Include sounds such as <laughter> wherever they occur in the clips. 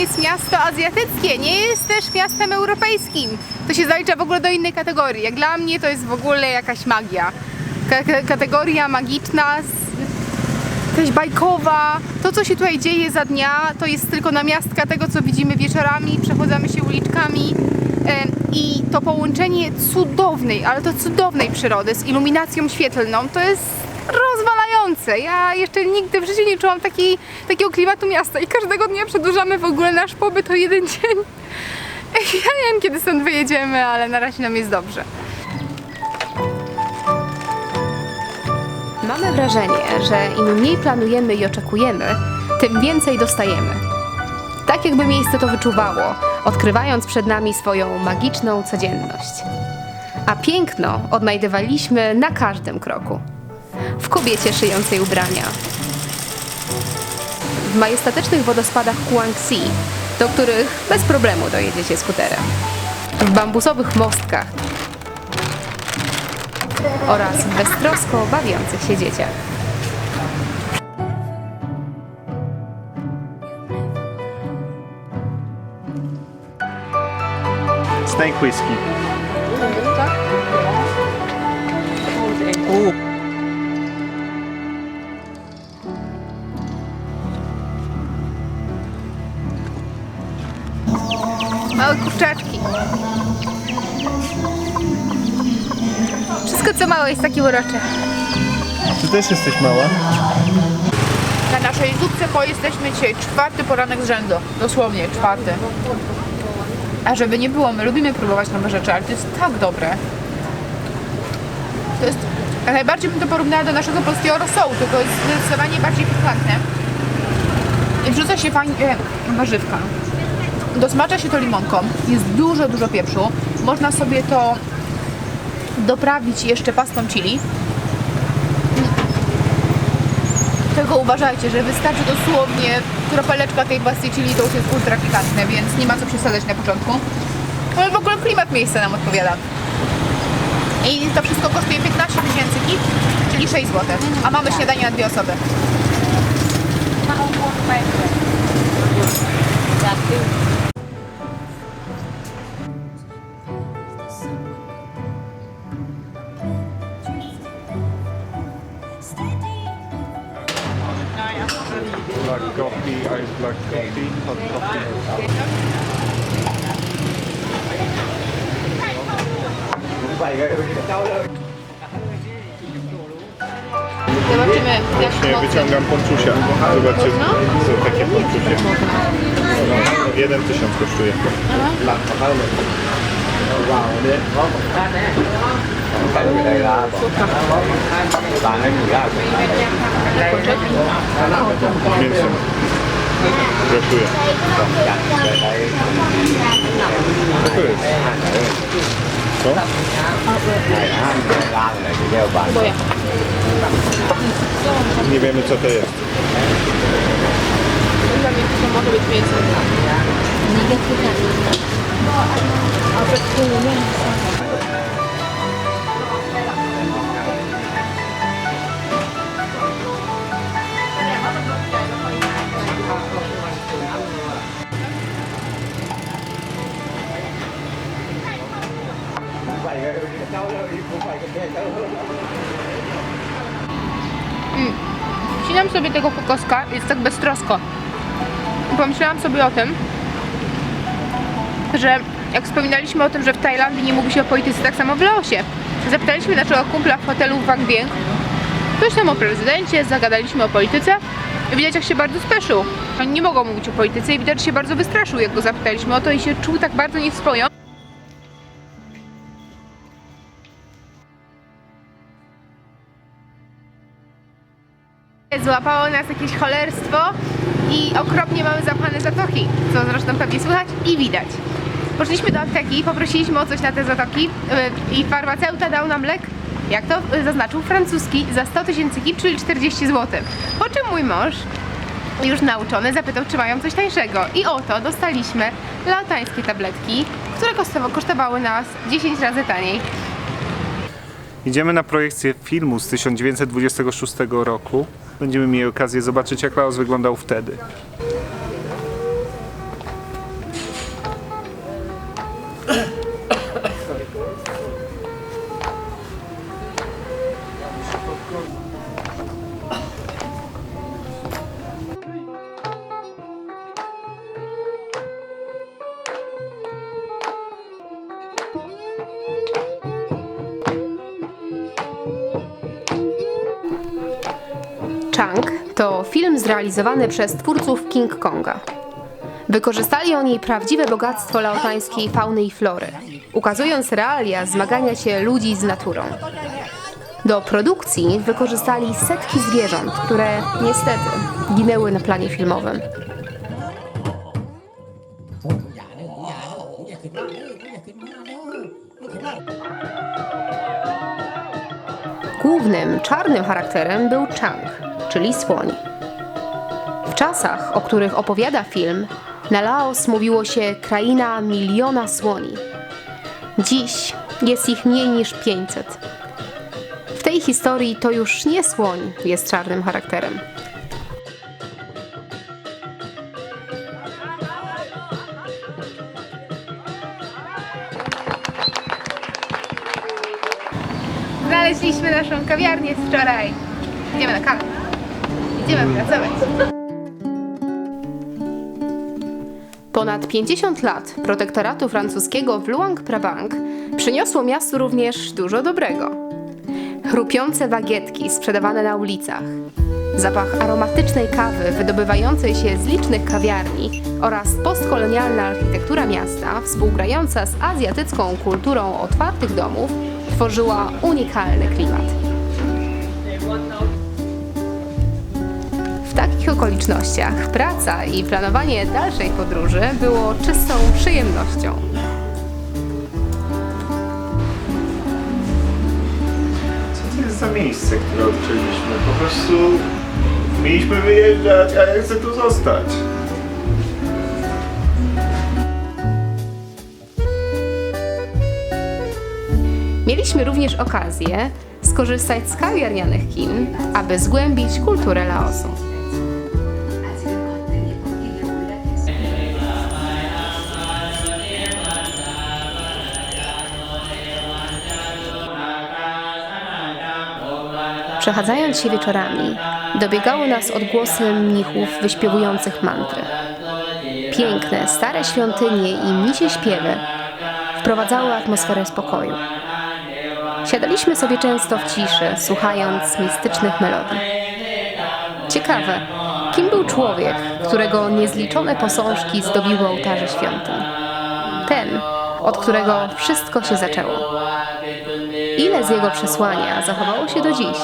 jest miasto azjatyckie, nie jest też miastem europejskim. To się zalicza w ogóle do innej kategorii. Jak dla mnie to jest w ogóle jakaś magia. Ka- kategoria magiczna, jakaś bajkowa. To, co się tutaj dzieje za dnia, to jest tylko namiastka tego, co widzimy wieczorami, przechodzamy się uliczkami. I to połączenie cudownej, ale to cudownej przyrody z iluminacją świetlną, to jest rozwalające. Ja jeszcze nigdy w życiu nie czułam takiej, takiego klimatu miasta i każdego dnia przedłużamy w ogóle nasz pobyt o jeden dzień. <laughs> Ja nie wiem, kiedy stąd wyjedziemy, ale na razie nam jest dobrze. Mamy wrażenie, że im mniej planujemy i oczekujemy, tym więcej dostajemy. Tak jakby miejsce to wyczuwało, odkrywając przed nami swoją magiczną codzienność. A piękno odnajdywaliśmy na każdym kroku. W kobiecie szyjącej ubrania, w majestatycznych wodospadach Guangxi, do których bez problemu dojedziecie skuterem, w bambusowych mostkach oraz w beztrosko bawiących się dzieciach. Snake whisky. Małe kurczaczki. Wszystko co małe jest takie urocze. Ty też jesteś mała. Na naszej zupce po jesteśmy dzisiaj czwarty poranek z rzędu. Dosłownie czwarty. A żeby nie było, my lubimy próbować nowe rzeczy, ale to jest tak dobre. To jest... a Najbardziej bym to porównała do naszego polskiego rosołu, tylko jest zdecydowanie bardziej pikantne. I wrzuca się fajnie e, warzywka. Dosmacza się to limonką. Jest dużo, dużo pieprzu. Można sobie to doprawić jeszcze pastą chili. Tylko uważajcie, że wystarczy dosłownie kropeleczka tej pasty chili, to już jest ultra pikantne, więc nie ma co przesadzać na początku. Ale w ogóle klimat miejsca nam odpowiada. I to wszystko kosztuje 15 tysięcy kit, czyli 6 zł. A mamy śniadanie na dwie osoby. Black coffee, ice black coffee, hot coffee. Zobaczymy, jak Właśnie wyciągam ponczusia. Zobaczcie, są takie ponczusie. No, jeden tysiąc kosztuje. ไปไม่ได้ละร้านไม่มีลาบ面试，这是อยากจะได้这是哦，ไหนห้ามได้ร้านอะไรที่เที่ยวบ้าน你为么做的？นี่ก็คือการเอาประตูเนี่ย Sobie tego kokoska, jest tak beztrosko. I pomyślałam sobie o tym, że jak wspominaliśmy o tym, że w Tajlandii nie mówi się o polityce, tak samo w Laosie. Zapytaliśmy naszego kumpla w hotelu w Wang Bieng, coś tam o prezydencie, zagadaliśmy o polityce i widać jak się bardzo speszył. Oni nie mogą mówić o polityce i widać, że się bardzo wystraszył, jak go zapytaliśmy o to i się czuł tak bardzo nieswojo. Złapało nas jakieś cholerstwo i okropnie mamy zapchane zatoki, co zresztą pewnie słychać i widać. Poszliśmy do apteki, poprosiliśmy o coś na te zatoki yy, i farmaceuta dał nam lek, jak to yy, zaznaczył, francuski za 100 tysięcy kip, czyli 40 zł. Po czym mój mąż, już nauczony, zapytał, czy mają coś tańszego. I oto dostaliśmy laotańskie tabletki, które kosztowa- kosztowały nas 10 razy taniej. Idziemy na projekcję filmu z 1926 roku. Będziemy mieli okazję zobaczyć, jak Laos wyglądał wtedy. Chang to film zrealizowany przez twórców King Konga. Wykorzystali oni prawdziwe bogactwo laotańskiej fauny i flory, ukazując realia zmagania się ludzi z naturą. Do produkcji wykorzystali setki zwierząt, które niestety ginęły na planie filmowym. Głównym czarnym charakterem był Chang, czyli słoń. W czasach, o których opowiada film, na Laos mówiło się kraina miliona słoni. Dziś jest ich mniej niż 500. W tej historii to już nie słoń jest czarnym charakterem. Znaleźliśmy naszą kawiarnię z wczoraj. Idziemy na kawę. Idziemy pracować. Ponad 50 lat protektoratu francuskiego w Luang Prabang przyniosło miastu również dużo dobrego. Chrupiące bagietki sprzedawane na ulicach, zapach aromatycznej kawy wydobywającej się z licznych kawiarni oraz postkolonialna architektura miasta współgrająca z azjatycką kulturą otwartych domów tworzyła unikalny klimat. W takich okolicznościach praca i planowanie dalszej podróży było czystą przyjemnością. Co to jest za miejsce, które odkryliśmy? Po prostu mieliśmy wyjeżdżać, a ja chcę tu zostać. Mieliśmy również okazję skorzystać z kawiarnianych kin, aby zgłębić kulturę Laosu. Przechadzając się wieczorami, dobiegały nas odgłosy mnichów wyśpiewujących mantry. Piękne, stare świątynie i misie śpiewy wprowadzały atmosferę spokoju. Siadaliśmy sobie często w ciszy, słuchając mistycznych melodii. Ciekawe, kim był człowiek, którego niezliczone posążki zdobiły ołtarze świątyń? Ten, od którego wszystko się zaczęło. Ile z jego przesłania zachowało się do dziś,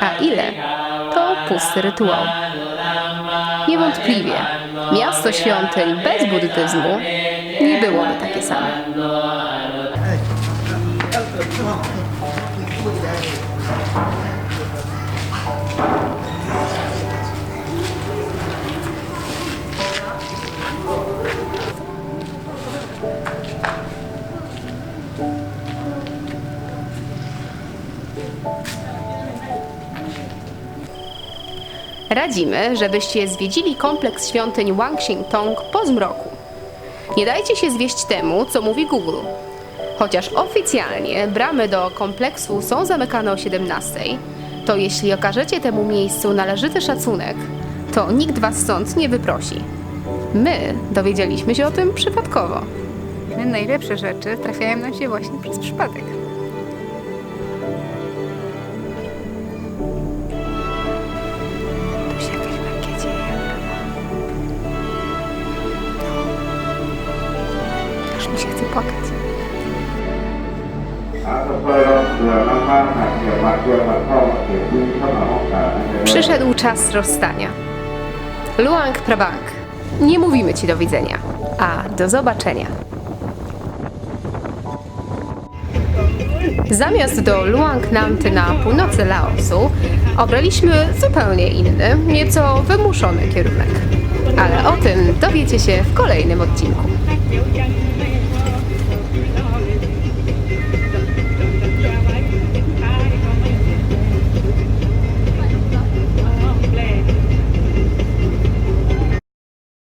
a ile to pusty rytuał. Niewątpliwie, miasto świątyń bez buddyzmu nie byłoby Radzimy, żebyście zwiedzili kompleks świątyń Wangxing-Tong po zmroku. Nie dajcie się zwieść temu, co mówi Google. Chociaż oficjalnie bramy do kompleksu są zamykane o 17, to jeśli okażecie temu miejscu należyty szacunek, to nikt was stąd nie wyprosi. My dowiedzieliśmy się o tym przypadkowo. Najlepsze rzeczy trafiają nam się właśnie przez przypadek. Przyszedł czas rozstania. Luang Prabang, nie mówimy ci do widzenia, a do zobaczenia. Zamiast do Luang Namty na północy Laosu, obraliśmy zupełnie inny, nieco wymuszony kierunek. Ale o tym dowiecie się w kolejnym odcinku.